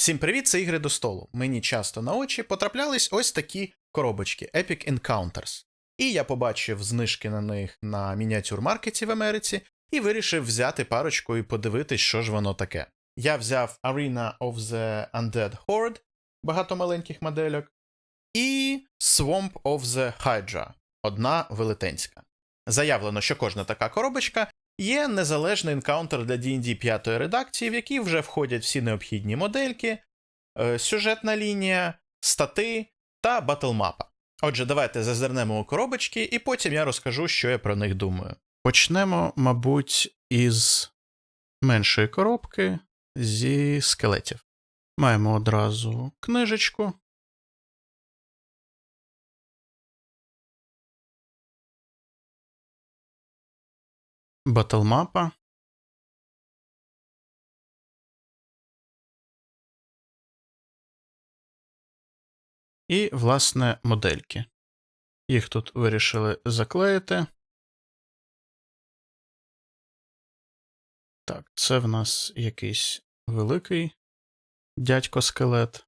Всім привіт, це ігри до столу. Мені часто на очі потраплялись ось такі коробочки Epic Encounters. І я побачив знижки на них на мініатюр-маркеті в Америці і вирішив взяти парочку і подивитись, що ж воно таке. Я взяв Arena of the Undead Horde, багато маленьких модельок, і Swamp of the Hydra, одна велетенська. Заявлено, що кожна така коробочка є незалежний енкаунтер для D&D 5 редакції, в який вже входять всі необхідні модельки, е, сюжетна лінія, стати та батлмапа. Отже, давайте зазирнемо у коробочки, і потім я розкажу, що я про них думаю. Почнемо, мабуть, із меншої коробки зі скелетів. Маємо одразу книжечку. Батлмапа. І, власне, модельки. Їх тут вирішили заклеїти. Так, це в нас якийсь великий дядько скелет.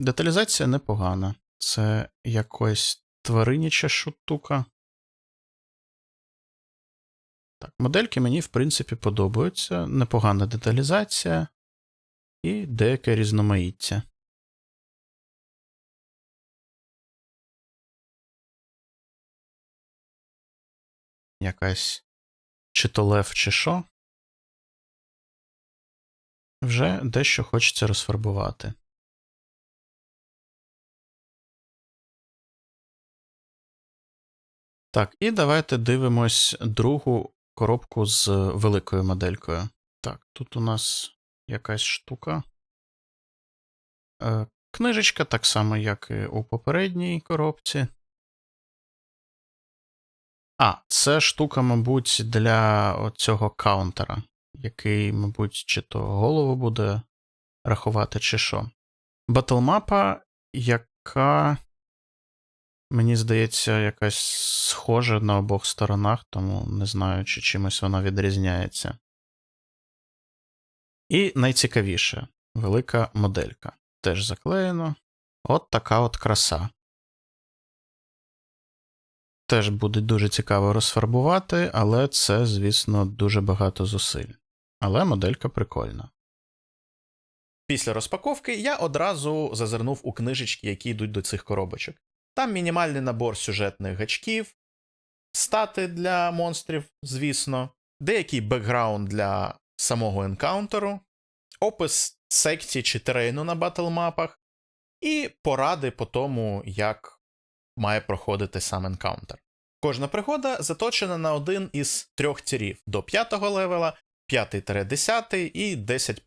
Деталізація непогана. Це якось твариняча штука. Так, модельки мені, в принципі, подобаються. Непогана деталізація і деяке різноманіття. Якась чи то лев, чи що. Вже дещо хочеться розфарбувати. Так, і давайте дивимось другу коробку з великою моделькою. Так, тут у нас якась штука. Е, Книжечка, так само, як і у попередній коробці. А, це штука, мабуть, для цього каунтера, який, мабуть, чи то голову буде рахувати, чи що. Батлмапа, яка, мені здається, якась схожа на обох сторонах, тому не знаю, чи чимось вона відрізняється. І найцікавіше велика моделька. Теж заклеєно. От така от краса. Теж буде дуже цікаво розфарбувати, але це, звісно, дуже багато зусиль. Але моделька прикольна. Після розпаковки я одразу зазирнув у книжечки, які йдуть до цих коробочок. Там мінімальний набор сюжетних гачків, стати для монстрів, звісно, деякий бекграунд для самого енкаунтеру, опис секції чи терейну на батлмапах, і поради по тому, як має проходити сам енкаунтер. Кожна пригода заточена на один із трьох тірів до 5 левела, 5-10 і 10.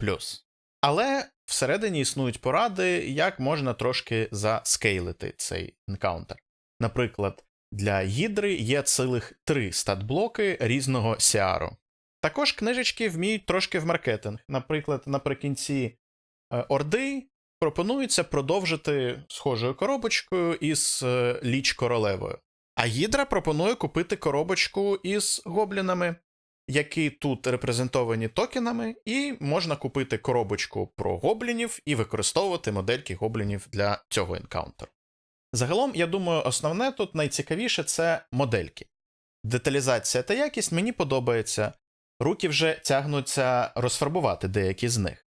Але всередині існують поради, як можна трошки заскейлити цей енкаунтер. Наприклад, для гідри є цілих три статблоки різного сіару. Також книжечки вміють трошки в маркетинг. Наприклад, наприкінці е, Орди пропонується продовжити схожою коробочкою із е, ліч королевою. А Гідра пропонує купити коробочку із гоблінами, які тут репрезентовані токенами, і можна купити коробочку про гоблінів і використовувати модельки гоблінів для цього енкаунтеру. Загалом, я думаю, основне тут найцікавіше це модельки. Деталізація та якість мені подобається, руки вже тягнуться розфарбувати деякі з них.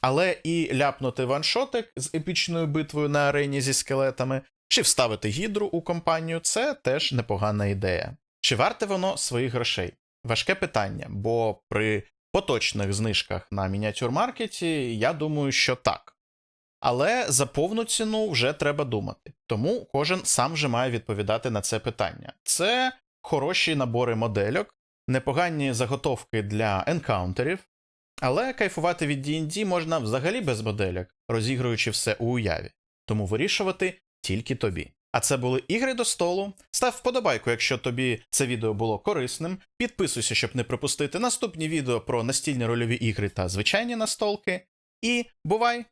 Але і ляпнути ваншотик з епічною битвою на арені зі скелетами, чи вставити гідру у компанію це теж непогана ідея. Чи варте воно своїх грошей? Важке питання, бо при поточних знижках на мініатюр-маркеті я думаю, що так. Але за повну ціну вже треба думати. Тому кожен сам же має відповідати на це питання. Це хороші набори модельок, непогані заготовки для енкаунтерів, але кайфувати від D&D можна взагалі без модельок, розігруючи все у уяві. Тому вирішувати тільки тобі. А це були ігри до столу. Став вподобайку, якщо тобі це відео було корисним. Підписуйся, щоб не пропустити наступні відео про настільні рольові ігри та звичайні настолки. І бувай!